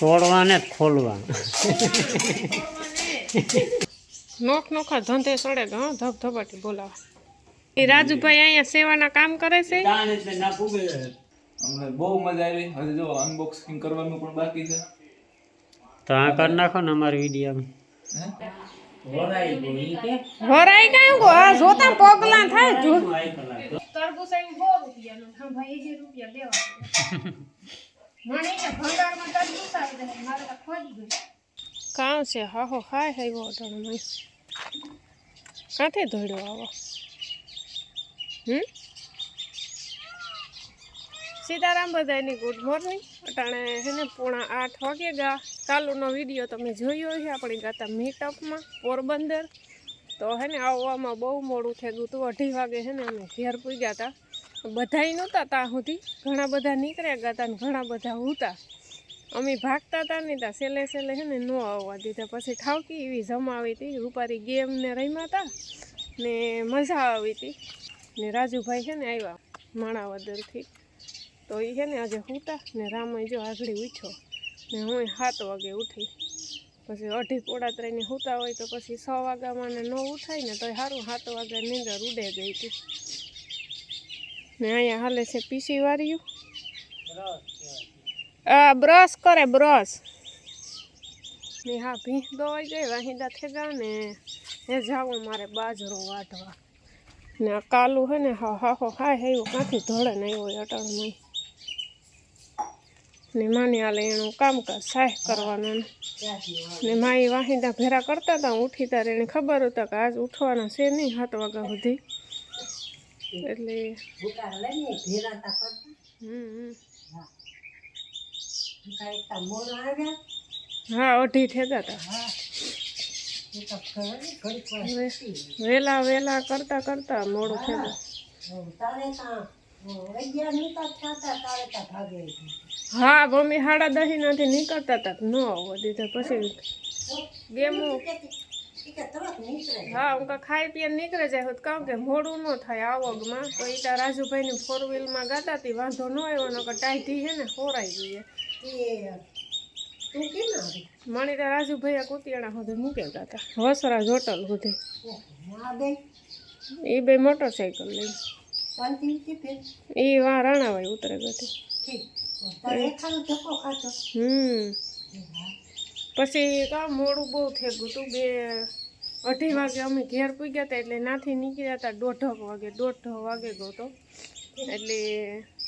તોડવાને ને ખોલવા નોખ નોખા ધંધે સડે હા? ધબધબાટી બોલાવા. એ રાજુભાઈ અહીંયા સેવાના કામ કરે છે? અમને બહુ મજા આવી. હવે જો અનબોક્સિંગ કરવાનું પણ બાકી છે. તો આ કરી નાખો ને અમારી વીડિયો હે? વરાઈ કાંઈ ગો આ જોતા પગલા થાય તું તરબૂચ આવી સો રૂપિયાનું. હા ભાઈ એસી રૂપિયા દેવા કે છે? હાહો, હાય વો અટાણું કાંથી ધોડ્યો આવો? હમ? સીતારામ બધાની ગુડ મોર્નિંગ અટાણે છે ને પોણા આઠ વાગે ગા. કાલુનો વીડિયો તમે જોયો છે આપણે ગાતા મીટઅપમાં પોરબંદર. તો હે ને આવવામાં બહુ મોડું થઈ ગયું હતું. અઢી વાગે છે ને અમે ઘેર પૂગ્યા હતા. બધાય નહોતા ત્યાં સુધી. ઘણા બધા નીકળ્યા ગયા ને ઘણા બધા હતા. અમે ભાગતા હતા ને ત્યાં સેલે સેલે છે ને ન આવવા દીધા. પછી ઠાવકી એવી જમાવી હતી રૂપારી ગેમ ને રમ્યા હતા ને મજા આવી હતી ને રાજુભાઈ છે ને આવ્યા માણાવદરથી. તો એ છે ને આજે હુતા ને રામય જો આગળ ઉઠ્યો. ને હું સાત વાગે ઉઠી. પછી અઢી પોળા ત્રણે હુતા હોય તો પછી છ વાગ્યામાં ને ન ઉઠાય ને તો સારું સાત વાગ્યા નીંદર ઉડે ગઈ હતી ને અહીંયા હાલે છે પીસી વાર્યું આ બ્રશ કરે બ્રશ ને હા ભીંસ દોવાઈ ગઈ વાહિંદા થેગા ને એ જાવું મારે બાજરો વાટવા ને આ કાલું હે ને, હા હા, હો હાય હે, એવું કાંથી ધોળે નહીં હોય અટાણમાં ને માની હાલે એનું કામકાજ સાહ કરવાનું ને. માઈ વાહિંદા ભેરા કરતા હતા ઉઠી તારે એને ખબર હતા કે આજ ઉઠવાના છે નહીં, સાત વાગ્યા સુધી. એટલે. હા, અઢી થતા હતા વેલા વેલા કરતા કરતા મોડું થયું હા મમ્મી હાડા દહી નથી નીકળતા હતા ન આવવા દીધા પછી ગેમો હા હું કાં ખાઈ પીને નીકળે જાય હોત કામ કે મોડું ન થાય આવકમાં. તો એ ત્યાં રાજુભાઈની ફોર વ્હીલમાં ગાતા હતી વાંધો ન આવ્યો નકર ટાઈટી છે ને ખોરાઈ ગઈ મણી ત્યાં રાજુભાઈ કુતિયાણા સુધી મૂકેલા હતા વસરાજ હોટલ સુધી એ બે? મોટરસાઇકલ લઈ એ વા રાણાભાઈ ઉતરે ગઈ હમ. પછી કામ મોડું બહુ થઈ ગયું હતું. બે અઢી વાગે અમે ઘેર પૂગ્યા હતા એટલે નાથી નીકળ્યા હતા દોઢક વાગે, દોઢ વાગે ગયો હતો. એટલે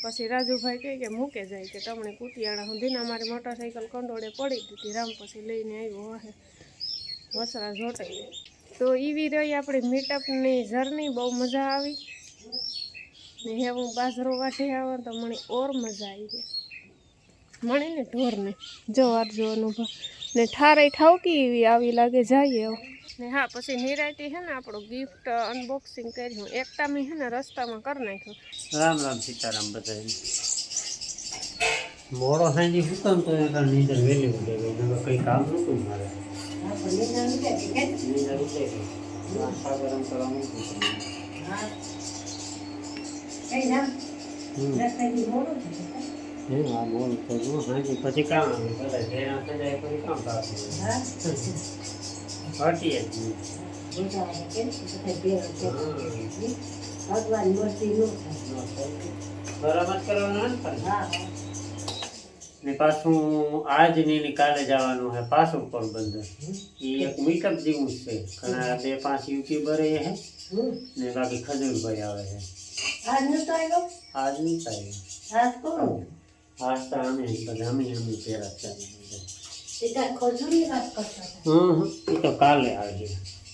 પછી રાજુભાઈ કહે કે મૂકે જાય કે તમને કુતિયાણા સુધી ને અમારી મોટરસાઇકલ કંડોળે પડી દીધી રામ પછી લઈને આવ્યો હે વસરા જોટાઈ તો એવી રહી આપણી મીટઅપની જર્ની બહુ મજા આવી. ને હે હું બાજરો વાટી આવો તો મને ઓર મજા આવી ગઈ. મળે ને ઢોરને જો વાર જો અનુભવ ને ઠારે ઠાવકી એવી આવી લાગે જઈએ હવે ને હા પછી નિરાયતી છે ને આપણું ગિફ્ટ અનબોક્સિંગ કર્યું. એકતા મેં છે ને રસ્તામાં કરી નાખ્યું. રામ રામ સીતારામ બધા મોડો સાંજે સુતો ને તો એ કારણે નીંદર વહેલી ઉઠે. ગઈ નકર કંઈ કામ નહોતું મારે. નીંદર ઉઠે ગઈ નાસ્તા ગરમ કરવા મૂકી હમ હે. હા બોલ તો જો સાંજે પછી કામ હટીએ જ નહીં. બરાબર કરવાનું ને પણ. ને પાછું આજ ને કાલે જવાનું છે પાછું પોરબંદર. એ એક મીટઅપ જેવું છે. ઘણા બે પાંચ યુટ્યુબર એ હે. ને બાકી ખજૂરભાઈ આવે છે આજ નહીં થાય આજ તો અમે બધા અમે અમે પહેલા હમ હમ. એ તો કાલે આવજે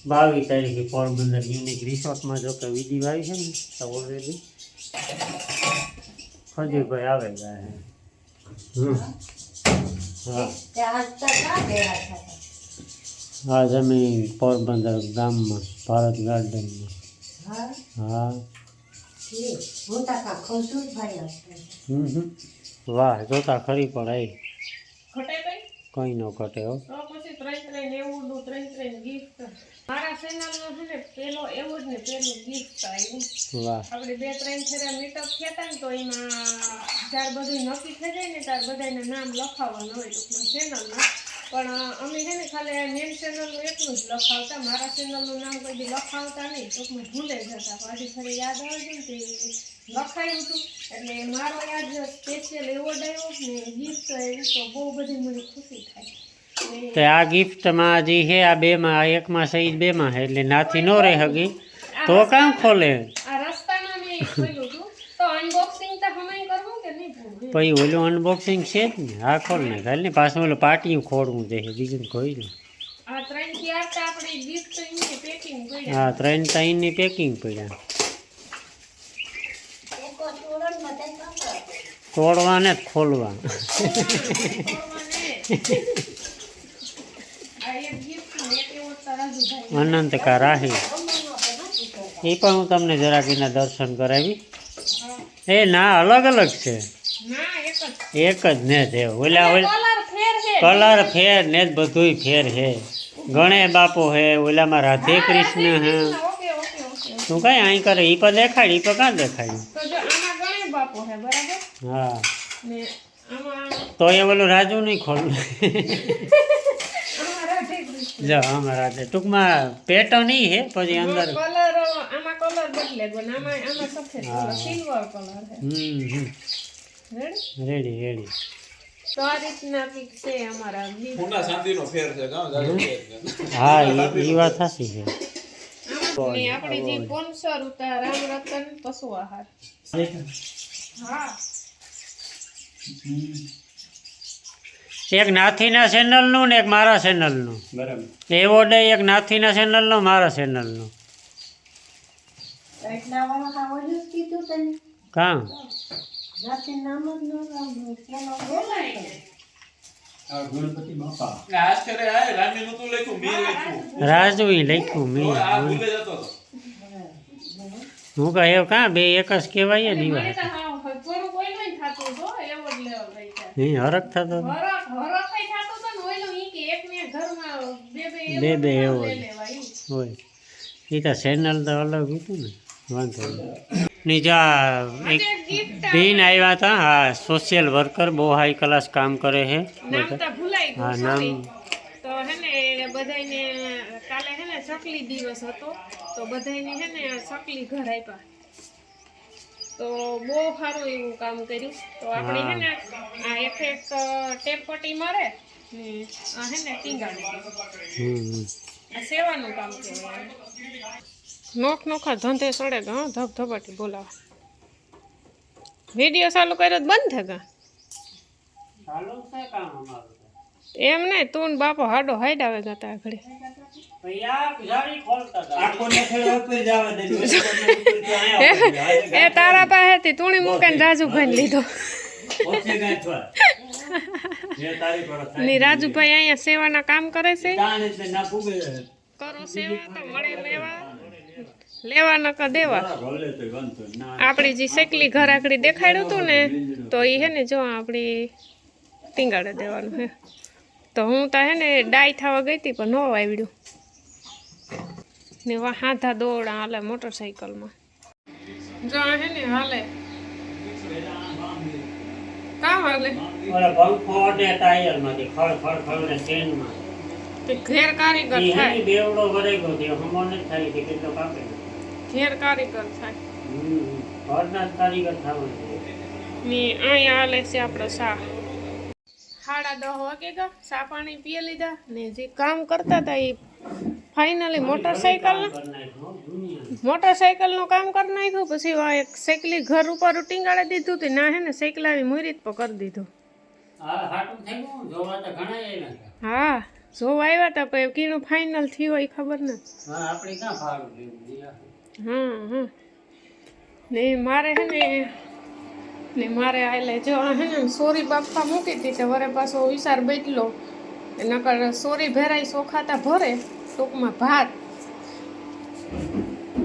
બાવીસ તારીખે પોરબંદર યુનિક રિસોર્ટમાં જો કે વિધિ આવી છે ને તો ઓલરેડી ખજૂરભાઈ આવે ગયા છે હમ હા આજ અમે પોરબંદર ગામમાં ભારત ગાર્ડનમાં હા હમ હમ વાહ જોતા ખરી પણ આવી કઈ? ન ઘટે હો. એવું મારા ચેનલનો છે ને પેલો એવોર્ડ ને પેલું ગિફ્ટ આવ્યું વાહ. આપણે બે ત્રણ ફેરા મીટઅપ થયા ને તો એમાં જ્યારે બધું નક્કી થઈ જાય ને ત્યારે બધાના નામ લખાવવાના હોય ટૂંકમાં ચેનલમાં પણ અમે છે ને ખાલી મેન ચેનલનું એટલું જ લખાવતા મારા ચેનલનું નામ કોઈ બી લખાવતા નહીં ટૂંકમાં ભૂલે જતા. પાછી ફરી યાદ આવે છે ને લખાયું હતું. એટલે મારો યાદ સ્પેશિયલ એવોર્ડ આવ્યો ને ગિફ્ટ આવ્યું તો બહુ બધી મને ખુશી થાય. તો આ ગિફ્ટમાં જે છે આ બેમાં આ એકમાં ઈ બેમાં છે. એટલે નાથી નો રહે હગી. તો કામ ખોલે. આ રસ્તામાં મેં ખોલ્યું હતું તો અનબોક્સિંગ તો હમણાં કરવું કે નહીં પૂરું પછી ઓલું અનબોક્સિંગ છે જ ને હા ખોલ ને ખાલી ને પાછું ઓલું પાટિયું ખોડવું છે બીજું પેકિંગ કરી હા ત્રણ ત્રણની પેકિંગ પડ્યા. તોડવા ને જ ખોલવા આ એક gift ને એક એવો તરાજુભાઈ. અનંત કા રાહી. એ પણ હું તમને જરાક એના દર્શન કરાવી. એ ના અલગ અલગ છે. એક જ. એક જ ને છે ઓલા ઓલા Colour ફેર છે. કલર ફેર ને જ બધુંય ફેર હે ગણે બાપો હે ઓલામાં રાધે કૃષ્ણ હે ઓકે, ઓકે, ઓકે. તું કઈ અહીં કરે ઈ પર દેખાડ ઈ પર કાં દેખાડ્યું તો જો આમાં ગણેશ બાપો છે, બરાબર? હા ને આમાં તો એ ઓલું રાજુ નહીં ખોલ આમાં રાધે કૃષ્ણ. જો આમાં રાધે ટૂંકમાં પેટર્ન ઈ હે પછી અંદર Colour, આમાં colour બદલે ગયો ને આમાં આમાં સફેદ હા. colour, silver colour છે. Hmm hmm Ready? Ready? Ready તો આ રીતના કંઈક છે અમારા gift. શાંતિનો ફેર છે ગામ જાજો ફેર છે. હા ઈ વાત સાચી છે. ને આપણી જે સ્પોન્સર હતા રામ રતન પશુ આહાર. હા. એક નાથીના ચેનલનું ને એક મારા ચેનલનું બરાબર. એવોર્ડ એક નાથીના ચેનલનો મારા ચેનલનો કાં? આ ગણપતિ બાપા. આજ કરે આ રામી નતું લખ્યું મેં લખ્યું. જતો હું કહે એવું કાં? બે એક જ કહેવાય ને એ મને વાત તો હા થોડું કોઈ નહીં થતું જો એવોર્ડ લેવા ગઈ ત્યાં નહીં હરખ થતો હરખ હરખ કઈ થતું તો ને ઓયલું ઈ કે એક ને ઘરમાં બે બે ઈ. હોય. એ તો ચેનલ તો અલગ હતું ને વાંધો નહીં. નીજા એક આજે બેન આવ્યા હતા હા સોશિયલ વર્કર બહુ હાઈ ક્લાસ કામ કરે છે હા નામ. તો હે ને એને કાલે હે ને ચકલી દિવસ હતો તો બધાયને હે ને ચકલી ઘર આપ્યા તો બહુ સારું એવું કામ કર્યું. તો આપણે હે ને આ એક એક મારે હે ને ટીંગાડી સેવાનું કામ કહેવાય. નોખ નોખા ધંધે સડે ગા હો, ધબ ધબાટી બોલાવે વીડિયો ચાલુ કર્યો તો બંધ થાય ગા ચાલુ છે કામ અમારું તો. એમ નહીં તું ને બાપો હાડો હાઈડ આવે ગાતા આગળ પછી આ જાળી ખોલતા હતા. આખો નેખેડો ઉપર જ આવે ને ઉપરથી અહીંયા આવે છે. એ તારા પાસેથી તુણી મૂકીને રાજુભાઈ લીધો ઓછી ગાંઠવા. જે તારી પર થાય. ની રાજુભાઈ અહીંયા સેવાના કામ કરે છે તાણ એટલે ના પૂગે. કરો સેવા તો મળે લેવા લેવા કા દેવા. આપણી જે શેકલી ઘર આકડી દેખાડ્યું હતું ને, તો એ હે ને જો આપણી ટીંગાડે દેવાનું હે. તો હું તો હે ને ડાય થવા ગઈ હતી, પણ ન આવડ્યું ને હાથા દોડા હાલે મોટરસાઇકલમાં જો હે ને હાલે. કામ હાલે? ઓલા ને ટાયરમાંથી ખડ ખડ ખડ ને ચેનમાં. તે ઘેર કારીગર થાય બેવડો વરેગો છે, હમો થાય કે કેટલો કાપે. ઘેર કારીગર થાય ઘરના કારીગર થવાનું છે. ને અહીંયા હાલે છે આપણો સા સાડા દહ વાગે ગયા સા પાણી પીએ લીધા ને જે કામ કરતા હતા એ ફાઇનલી મોટરસાઇકલ. મોટરસાઇકલનું કામ કરી નાખ્યું પછી એક સાયકલી ઘર ઉપર ટીંગાડી દીધું તે ના હે ને સાયકલ આવી મુરીત પર કરી દીધું. હા જોવા આવ્યા હતા પણ કીનું ફાઇનલ થયું હોય એ ખબર ને? હા? હા ને મારે હે ને ને મારે આલે જો હે ને સોરી બાપા મૂકી હતી તે વરે પાછો વિચાર બદલો. નકર સોરી ભેરાઈ સોખાતા ભરે ટૂંકમાં ભાત.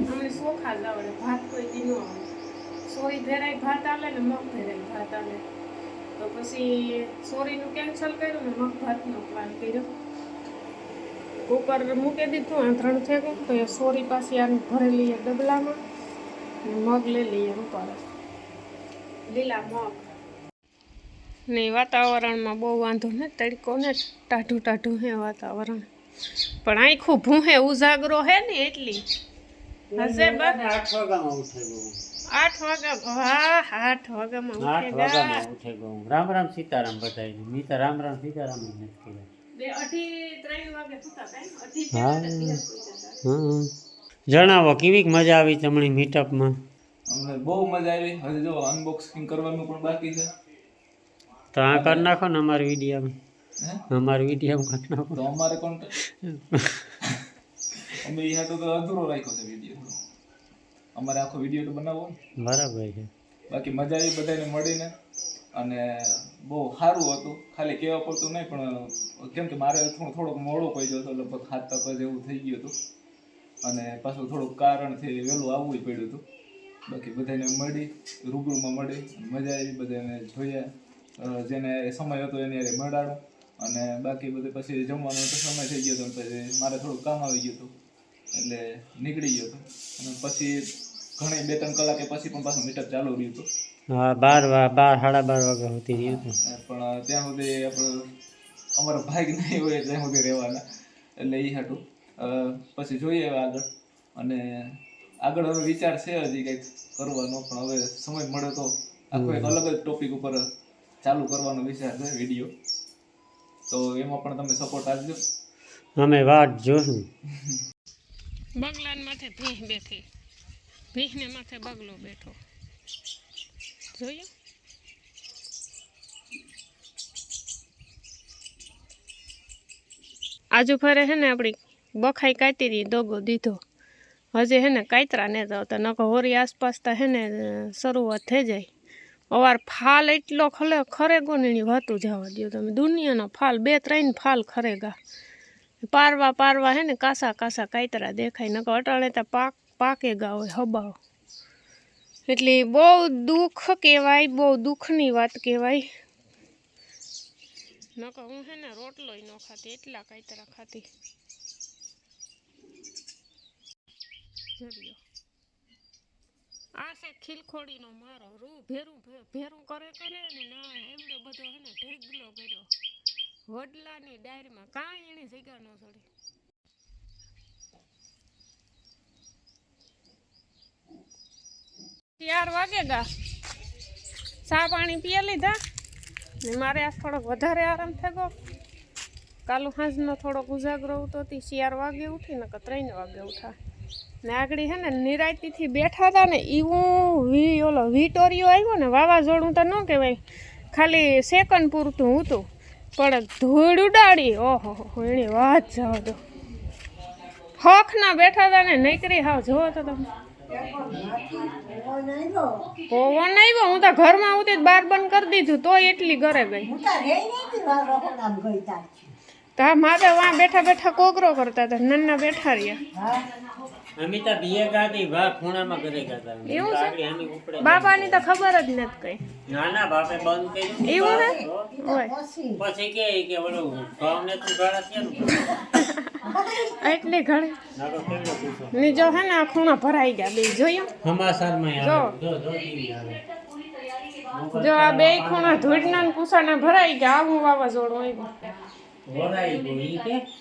અમને સોખા જ આવડે ભાત કોઈ દી ન આવડે સોરી ભેરાઈ ભાત આવે ને મગ ભેરાઈ ભાત આવે તો પછી સોરીનું કેન્સલ કર્યું ને મગ ભાતનો પ્લાન કર્યો. કુકર મૂકી દીધું આંધણ થઈ ગયું તો એ સોરી પાસે આને ભરી લઈએ ડબલામાં. ને મગ લઈ લઈએ ઉપર લીલા મગ. ને વાતાવરણમાં બહુ વાંધો ને તડકો ને ટાઢું ટાઢું હે વાતાવરણ. પણ આખું ભૂહે ઉજાગરો હે ને એટલી. હશે બા આઠ વાગ્યામાં ઉઠે આઠ વાગ્યા વાહ આઠ વાગ્યામાં ઉઠે રામ રામ સીતારામ બધાય મી રામ રામ સીતારામ જ નથી હા. જણાવો કેવી મજા આવી તમારી મીટઅપમાં અમને બહુ મજા આવી. હજી જો અનબોક્સિંગ કરવાનું પણ બાકી છે. તો આ કરી નાખો ને અમારી વીડિયો હે? અમારી વીડિયો કરી નાખો. તો અમારે કોણ અમે એ તો અધૂરો રાખ્યો છે વીડિયો અમારે આખો વીડિયો તો બનાવવો બરાબર છે. બાકી મજા આવી બધાને મળીને. અને બહુ સારું હતું. ખાલી કહેવા પડતું નહીં, પણ કેમ કે મારે થોડું, થોડોક મોડો પડી હતો, લગભગ સાત તક જેવું થઈ ગયું હતું. અને પાછું થોડુંક કારણથી વહેલું આવવું પડ્યું હતું. બાકી બધાને મળી, રૂબરૂમાં મળી, મજા આવી, બધાને જોયા. જેને સમય હતો એને અરે મળાડો અને બાકી બધે પછી જમવાનો તો સમય થઈ ગયો હતો પછી મારે થોડુંક કામ આવી ગયું હતું. એટલે નીકળી ગયો હતો. અને પછી ઘણી બે ત્રણ કલાકે પછી પણ પાછું મીટઅપ ચાલુ રહ્યું હતું. હા બાર બાર સાડા બાર વાગ્યા સુધી રહ્યું પણ ત્યાં સુધી આપણે અમારો ભાગ નહીં હોય ત્યાં સુધી રહેવાના. એટલે એ હાટું પછી જોઈએ આગળ. અને આગળ હવે વિચાર છે હજી કંઈક કરવાનો પણ હવે સમય મળે તો આખો એક અલગ જ ટોપિક ઉપર ચાલુ કરવાનો વિચાર છે વીડિયો તો એમાં પણ તમે સપોર્ટ આપજો. અમે વાત જોશું. બગલાન માથે ભીંહ બેઠી. ભીંહને માથે બગલો બેઠો. જોયું આજુ ફરે હે ને આપણી બખાઈ કાઢી દોગો દીધો. હજી હે ને કાતરા ને તો નકો હોરી આસપાસ તો હે ને શરૂઆત થઈ જાય. અવાર ફાલ એટલો ખલે ખરેગો ને વાતું જવા દો તમે. દુનિયાનો ફાલ, બે ત્રણ ફાલ ખરેગા પારવા પારવા હે ને કાસા કાસા કાતરા દેખાય નકો અટાણે તો પાક, પાકે ગા હોય, હબાવ. એટલે બહુ દુઃખ કહેવાય, બહુ દુઃખની વાત કહેવાય. નકર હું હે ને રોટલોય ન ખાતી, એટલા કાતરા ખાતી. આ છે ખીલખોડીનો મારો રૂ, ભેરું ભેરું કરે કરે ને ના, એમણે બધો હે ને ઢેગલો કર્યો. વડલાની ડાયરીમાં કાંઈ એની જગ્યા ન ચડી ચાર વાગે ગા. ચા પાણી પીએ લીધા. ને મારે આ થોડોક વધારે આરામ થઈ ગયો. કાલુ સાંજનો થોડોક ઉજાગરો હતો તી ચાર વાગે ઉઠી ને ત્રણ વાગે ઉઠા. ને આગળ હે ને નિરાયતીથી બેઠા હતા ને એવું વી, ઓલો વિટોરિયો આવ્યો ને, વાવાઝોડું તો ન કહેવાય. ખાલી સેકન્ડ પૂરતું હતું. પણ ધૂળ ઉડાડી. ઓહો એની વાત જાવ હખ ના બેઠા હતા ને નૈકરી હાવ જોવો તો તમે. પવન આવ્યો? હું તો ઘરમાં જ બાર બંધ કરી દીધું તોય એટલી ઘરે ગઈ. તા મારે વાં બેઠા બેઠા કોગરો કરતા હતા નાના બેઠા રહ્યા. અમિતા બીએ ગાતી વા ખૂણામાં ઘરે ગાતા. એવું છે? બાપાની તો ખબર જ નથી કઈ. ના ના બાપે બંધ કર્યું એવું હે ઓય પછી કે કે ઓલું ભાવને તું ગાળા થયા એટલી ઘણી. ના તો કેવડો પૂછો. ની જો હે ને આ ખૂણા ભરાઈ ગયા બે જોયું? સમાચારમાં જો. આવે જો જો જો આ બે ખૂણા ધૂળના ને પૂસાના ભરાઈ ગયા આવું વાવાઝોડું આવ્યું.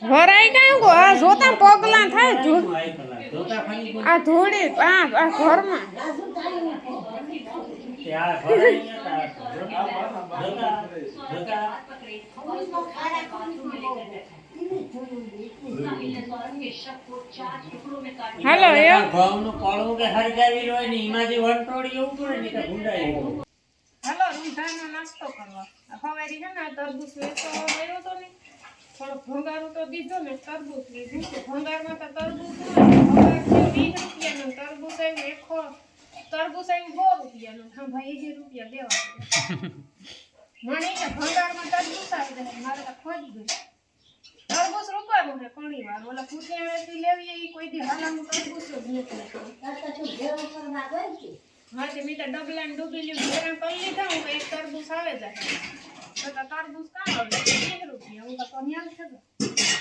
ભરાઈ ગયા ગો આ જોતા પગલા થાય આ? ધૂળી આ આ ઘરમાં. હાલો ઘઉંનું કે હરગાવી હોય ને એમાં વંટોળી એવું પડે ને તો ભૂંડાઈ ગયું. હાલો રૂંધાનો નાસ્તો કરવા. આ છે ને તરબૂચ વેચવા ગયો તો ને? થોડો ભંગારું તો દીધો ને, તરબૂચ લીધું તો ભંગારમાં તો તરબૂચ હોય વીસ રૂપિયાનું તરબૂચ આવ્યું એકો, તરબૂચ આવ્યું સો રૂપિયાનું. હા ભાઈ જે રૂપિયા લેવા. મને કે ભંગારમાં તરબૂચ મારે તો ખોજી ગયું. તરબૂચ રૂપાનું છે ઘણી વાર ઓલા ફૂટિયાળેથી એ કોઈ દી હાલાનું તરબૂચ હા તે મેં તો ડબલા ને ડૂબેલી ભેરા કરી લીધા, હું એક તરબૂચ આવે જાય તો તો તરબૂચ કાં આવે? વીસ રૂપિયા. હું તો પન્યાલ છે તો.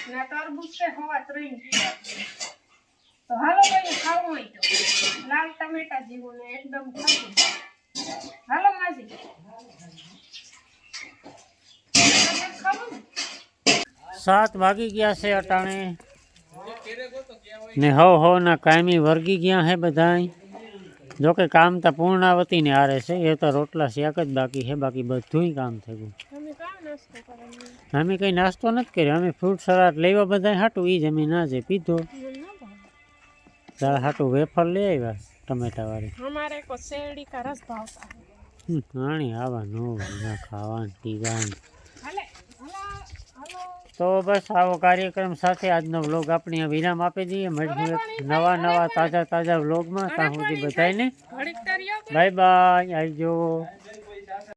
ને આ તરબૂચ છે, હવા ત્રણ કિલો. તો હાલો ભાઈ, ખાવું હોય તો. લાલ ટમેટા જેવું ને એકદમ ખાટું. હાલો માજી તમે ખાવું ને સાત વાગી ગયા છે અટાણે. ને હવ હવ ના કાયમી વર્ગી ગયા હે બધાય. જોકે કામ તો પૂર્ણાવતીને હારે છે એ તો રોટલા શેક જ બાકી છે બાકી બધુંય કામ થઈ ગયું અમે કંઈ નાસ્તો નથી કર્યો અમે ફ્રૂટ સલાડ લેવા બધા હાટું એ જ અમે ના જે પીધો દાળ હાટું વેફર લઈ આવ્યા ટમેટાવાળી અમારે શેરડી કા રસ ભાવતા હાણી આવા નો ખાવાનું પીવાનું તો બસ આવો કાર્યક્રમ સાથે આજનો વ્લોગ આપણે વિરામ આપી દઈએ. મળીશું નવા નવા તાજા તાજા વ્લોગમાં. ત્યાં સુધી બધાને બાય બાય. આવજો.